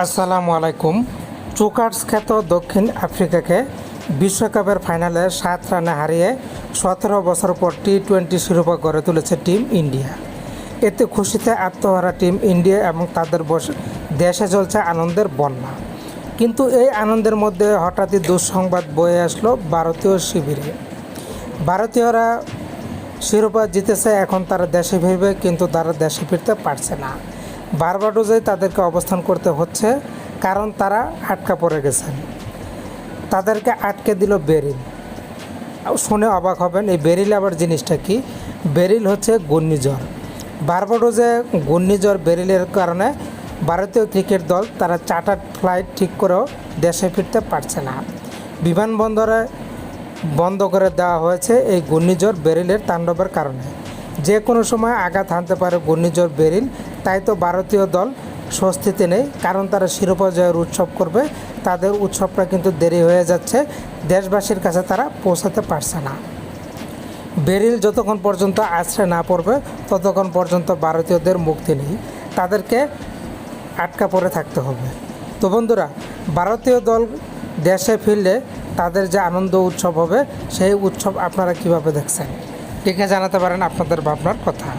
আসসালামু আলাইকুম। চোকার্স খ্যাত দক্ষিণ আফ্রিকাকে বিশ্বকাপের ফাইনালে সাত রানে হারিয়ে সতেরো বছর পর টি টোয়েন্টি শিরোপা গড়ে তুলেছে টিম ইন্ডিয়া। এতে খুশিতে আত্মহারা টিম ইন্ডিয়া এবং তাদের দেশে চলছে আনন্দের বন্যা। কিন্তু এই আনন্দের মধ্যে হঠাৎই দুঃসংবাদ বয়ে আসলো ভারতীয় শিবিরে। ভারতীয়রা শিরোপা জিতেছে, এখন তারা দেশে ফিরবে, কিন্তু তারা দেশে ফিরতে পারছে না। বারবাডোজে তাদেরকে অবস্থান করতে হচ্ছে, কারণ তারা আটকা পড়ে গেছেন। তাদেরকে আটকে দিল বেরিল। শুনে অবাক হবেন, এই বেরিল আবার জিনিসটা কি? বেরিল হচ্ছে ঘূর্ণিঝড়। বারবাডোজে ঘূর্ণিঝড় বেরিলের কারণে ভারতীয় ক্রিকেট দল তারা চার্টার ফ্লাইট ঠিক করেও দেশে ফিরতে পারছে না। বিমানবন্দরে বন্ধ করে দেওয়া হয়েছে এই ঘূর্ণিঝড় বেরিলের তাণ্ডবের কারণে। যে কোনো সময় আঘাত হানতে পারে ঘূর্ণিঝড় বেরিল তাই তো ভারতীয় দল স্বস্তিতে নেই, কারণ তারা শিরোপা জয়ের উৎসব করবে, তাদের উৎসবটা কিন্তু দেরি হয়ে যাচ্ছে, দেশবাসীর কাছে তারা পৌঁছাতে পারছে না। বেরিল যতক্ষণ পর্যন্ত আশ্রয় না পড়বে, ততক্ষণ পর্যন্ত ভারতীয়দের মুক্তি নেই, তাদেরকে আটকা পড়ে থাকতে হবে। তো বন্ধুরা, ভারতীয় দল দেশে ফিরলে তাদের যে আনন্দ উৎসব হবে, সেই উৎসব আপনারা কীভাবে দেখছেন? লিখে জানাতে পারেন আপনাদের ভাবনার কথা।